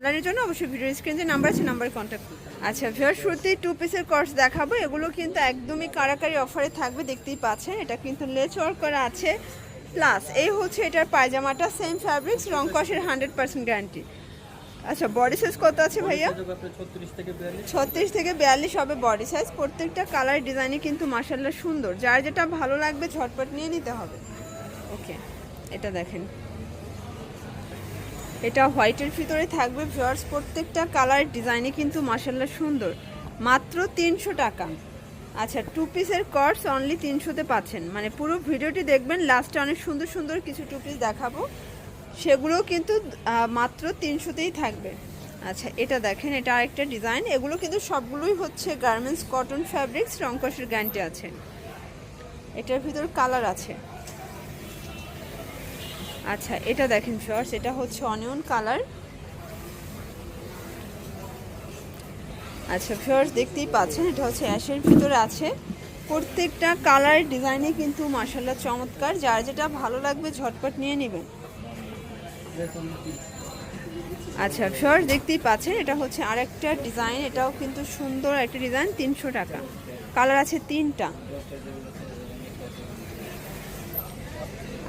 অনলাইনের জন্য অবশ্যই ভিডিও স্ক্রিন যে নাম্বার আছে নাম্বারে কন্ট্যাক্ট করতে আচ্ছা ভিওর শুরুতেই টু পিসের কোর্স দেখাবো। এগুলো কিন্তু একদমই কারাকারি অফারে থাকবে দেখতেই পাচ্ছেন। এটা কিন্তু লেচ ওয়ার্ক করা আছে। প্লাস এই হচ্ছে এটার পায়জামাটা সেম ফ্যাব্রিক্স রং কষের হান্ড্রেড পার্সেন্ট গ্যারান্টি আচ্ছা বডি সাইজ কত আছে ভাইয়া? ছত্রিশ থেকে বিয়াল্লিশ। ছত্রিশ থেকে বিয়াল্লিশ হবে বডি সাইজ প্রত্যেকটা কালার ডিজাইনে কিন্তু মার্শাল্লাহ সুন্দর। যার যেটা ভালো লাগবে ঝটপট নিয়ে নিতে হবে। ওকে এটা দেখেন। এটা হোয়াইটের ভিতরে থাকবে। ভিউয়ার্স, প্রত্যেকটা কালার ডিজাইনে কিন্তু মার্শাল্লাহ সুন্দর। মাত্র তিনশো টাকা। আচ্ছা টু পিসের কর্স অনলি তিনশোতে পাচ্ছেন। মানে পুরো ভিডিওটি দেখবেন লাস্টে অনেক সুন্দর সুন্দর কিছু টু পিস দেখাবো। সেগুলোও কিন্তু মাত্র তিনশোতেই থাকবে। আচ্ছা এটা দেখেন, এটা আরেকটা ডিজাইন এগুলো কিন্তু সবগুলোই হচ্ছে গার্মেন্টস কটন ফ্যাব্রিক্স রংকসের গ্যারান্টি আছে। এটার ভিতর কালার আছে। আচ্ছা এটা দেখেন শর্টস এটা হচ্ছে অনিয়ন কালার আচ্ছা ফিওর্স দেখতেই পাচ্ছেন, এটা হচ্ছে অ্যাশের ভিতরে আছে। প্রত্যেকটা কালার ডিজাইনে কিন্তু মার্শাল্লাহ চমৎকার। যার যেটা ভালো লাগবে, ঝটপট নিয়ে নেবেন। আচ্ছা ফিওর্স দেখতেই পাচ্ছেন, এটা হচ্ছে আরেকটা ডিজাইন এটাও কিন্তু সুন্দর একটা ডিজাইন তিনশো টাকা। কালার আছে তিনটা।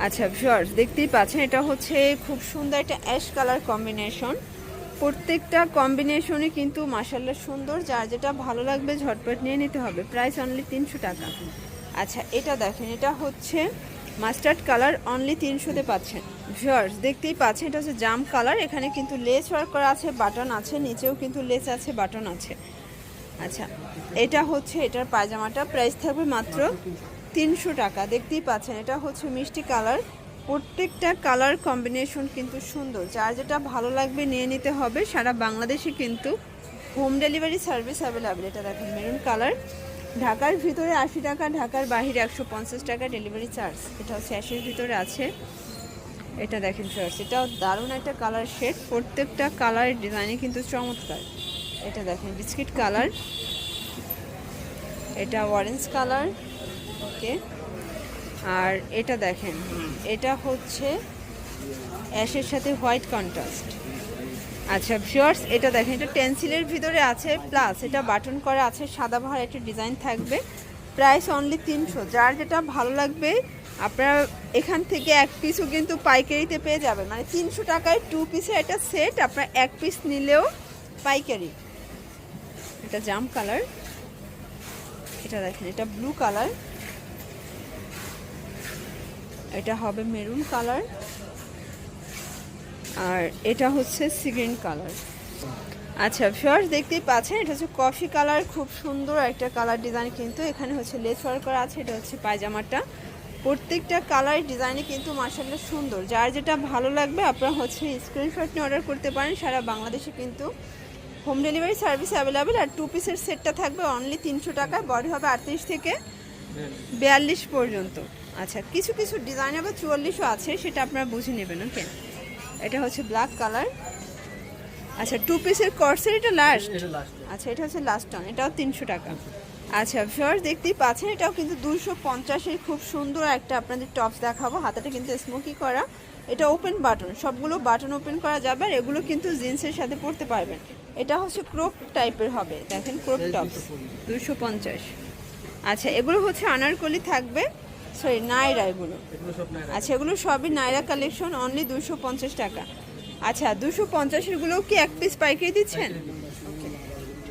আচ্ছা ভিউয়ার্স দেখতেই পাচ্ছেন, এটা হচ্ছে খুব সুন্দর একটা অ্যাশ কালার কম্বিনেশন প্রত্যেকটা কম্বিনেশনে কিন্তু মাসাল্লাহ সুন্দর, যার যেটা ভালো লাগবে ঝটপট নিয়ে নিতে হবে। প্রাইস অনলি তিনশো টাকা। আচ্ছা এটা দেখেন, এটা হচ্ছে মাস্টার্ড কালার অনলি তিনশোতে পাচ্ছেন। ভিউয়ার্স দেখতেই পাচ্ছেন, এটা হচ্ছে জাম কালার এখানে কিন্তু লেস ওয়ার্ক করা আছে বাটন আছে, নিচেও কিন্তু লেস আছে বাটন আছে। আচ্ছা এটা হচ্ছে, এটার পায়জামাটা প্রাইস থাকবে মাত্র তিনশো টাকা। দেখতেই পাচ্ছেন, এটা হচ্ছে মিষ্টি কালার। প্রত্যেকটা কালার কম্বিনেশন কিন্তু সুন্দর। যার যেটা ভালো লাগবে নিয়ে নিতে হবে। সারা বাংলাদেশে কিন্তু হোম ডেলিভারি সার্ভিস অ্যাভেলেবেল। এটা দেখেন, মেরুন কালার। ঢাকার ভিতরে আশি টাকা, ঢাকার বাহিরে একশো পঞ্চাশ টাকা ডেলিভারি চার্জ। এটা হচ্ছে অ্যাশের ভিতরে আছে। এটা দেখেন ফার্স এটাও দারুণ একটা কালার শেড। প্রত্যেকটা কালারের ডিজাইনে কিন্তু চমৎকার। এটা দেখেন, বিস্কিট কালার। এটা অরেঞ্জ কালার। ওকে আর এটা দেখেন, এটা হচ্ছে অ্যাশের সাথে হোয়াইট কন্ট্রাস্ট। আচ্ছা ভিউয়ার্স, এটা দেখেন, এটা টেন্সিলের ভিতরে আছে, প্লাস এটা বাটন করা আছে, সাদা ভার একটা ডিজাইন থাকবে। প্রাইস অনলি তিনশো, যার যেটা ভালো লাগবে, আপনারা এখান থেকে এক পিসও কিন্তু পাইকারিতে পেয়ে যাবেন। মানে তিনশো টাকায় টু পিসের একটা সেট আপনার এক পিস নিলেও পাইকারি। এটা জাম কালার। এটা দেখেন, এটা ব্লু কালার এটা হবে মেরুন কালার। আর এটা হচ্ছে সিগ্রিন কালার। আচ্ছা ফার্স্ট দেখতেই পাচ্ছেন, এটা হচ্ছে কফি কালার, খুব সুন্দর একটা কালার ডিজাইন কিন্তু এখানে হচ্ছে লেস ওয়ার্ক করা আছে, এটা হচ্ছে পায়জামাটা। প্রত্যেকটা কালার ডিজাইনে কিন্তু মার্শাল্লাহ সুন্দর। যার যেটা ভালো লাগবে, আপনারা হচ্ছে স্ক্রিনশট নিয়ে অর্ডার করতে পারেন। সারা বাংলাদেশে কিন্তু হোম ডেলিভারি সার্ভিস অ্যাভেলেবেল আর টু পিসের সেটটা থাকবে অনলি তিনশো টাকায় বডি হবে আটত্রিশ থেকে বিয়াল্লিশ পর্যন্ত। আচ্ছা কিছু কিছু ডিজাইন আবার চুয়াল্লিশও আছে সেটা আপনারা বুঝে নেবেন ওকে এটা হচ্ছে ব্ল্যাক কালার আচ্ছা টু পিসের কর্সের এটা লাস্ট আচ্ছা এটা হচ্ছে লাস্ট অন এটাও তিনশো টাকা। আচ্ছা ভিউয়ার্স দেখতেই পাচ্ছেন এটাও কিন্তু দুশো পঞ্চাশের খুব সুন্দর একটা আপনাদের টপস দেখাবো। হাতাটা কিন্তু স্মোকি করা। এটা ওপেন বাটন সবগুলো বাটন ওপেন করা যাবে আর এগুলো কিন্তু জিন্সের সাথে পরতে পারবেন। এটা হচ্ছে ক্রপ টাইপের হবে দেখেন ক্রপ টপস দুশো পঞ্চাশ। আচ্ছা এগুলো হচ্ছে আনারকলি থাকবে। সরি নাইরা এগুলো। আচ্ছা এগুলো সবই নাইরা কালেকশন অনলি দুশো পঞ্চাশ টাকা। আচ্ছা দুশো পঞ্চাশেরগুলো কি এক পিস পাইকারি দিচ্ছেন?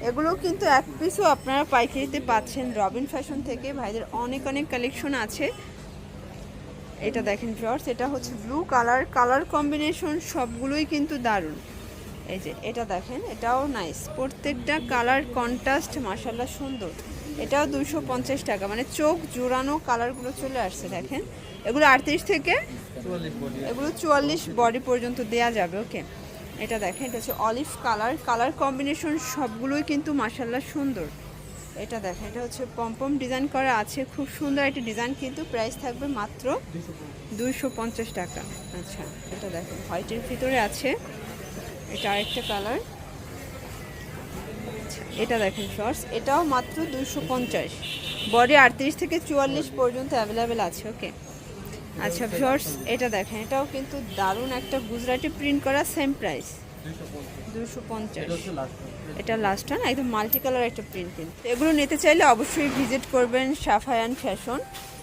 এগুলো কিন্তু এক পিসও আপনারা পাইকারিতে পাচ্ছেন রবিন ফ্যাশন থেকে। ভাইদের অনেক অনেক কালেকশন আছে। এটা দেখেন ফ্রস এটা হচ্ছে ব্লু কালার কালার কম্বিনেশন সবগুলোই কিন্তু দারুণ। এই যে এটা দেখেন এটাও নাইস প্রত্যেকটা কালার কন্ট্রাস্ট মাসাল্লাহ সুন্দর। এটাও দুশো পঞ্চাশ টাকা। মানে চোখ জোড়ানো কালারগুলো চলে আসছে, দেখেন। এগুলো আটত্রিশ থেকে এগুলো চুয়াল্লিশ বডি পর্যন্ত দেয়া যাবে, ওকে? এটা দেখেন, এটা হচ্ছে অলিভ কালার। কালার কম্বিনেশন সবগুলোই কিন্তু মাসাল্লাহ সুন্দর। এটা দেখেন, এটা হচ্ছে পম্পম ডিজাইন করা আছে। খুব সুন্দর একটা ডিজাইন কিন্তু প্রাইস থাকবে মাত্র দুইশো পঞ্চাশ টাকা। আচ্ছা এটা দেখেন, হোয়াইটের ভিতরে আছে। এটা আরেকটা কালার। এটা দেখেন শর্টস এটাও মাত্র দুইশো পঞ্চাশ। বডি আটত্রিশ থেকে চুয়াল্লিশ পর্যন্ত অ্যাভেলেবেল আছে ওকে আচ্ছা শর্টস এটা দেখেন, এটাও কিন্তু দারুণ একটা গুজরাটি প্রিন্ট করা সেম প্রাইস দুশো পঞ্চাশ। এটা লাস্ট এটা না একদম মাল্টি কালার একটা প্রিন্ট কিন্তু। এগুলো নিতে চাইলে অবশ্যই ভিজিট করবেন সাফায়ান ফ্যাশন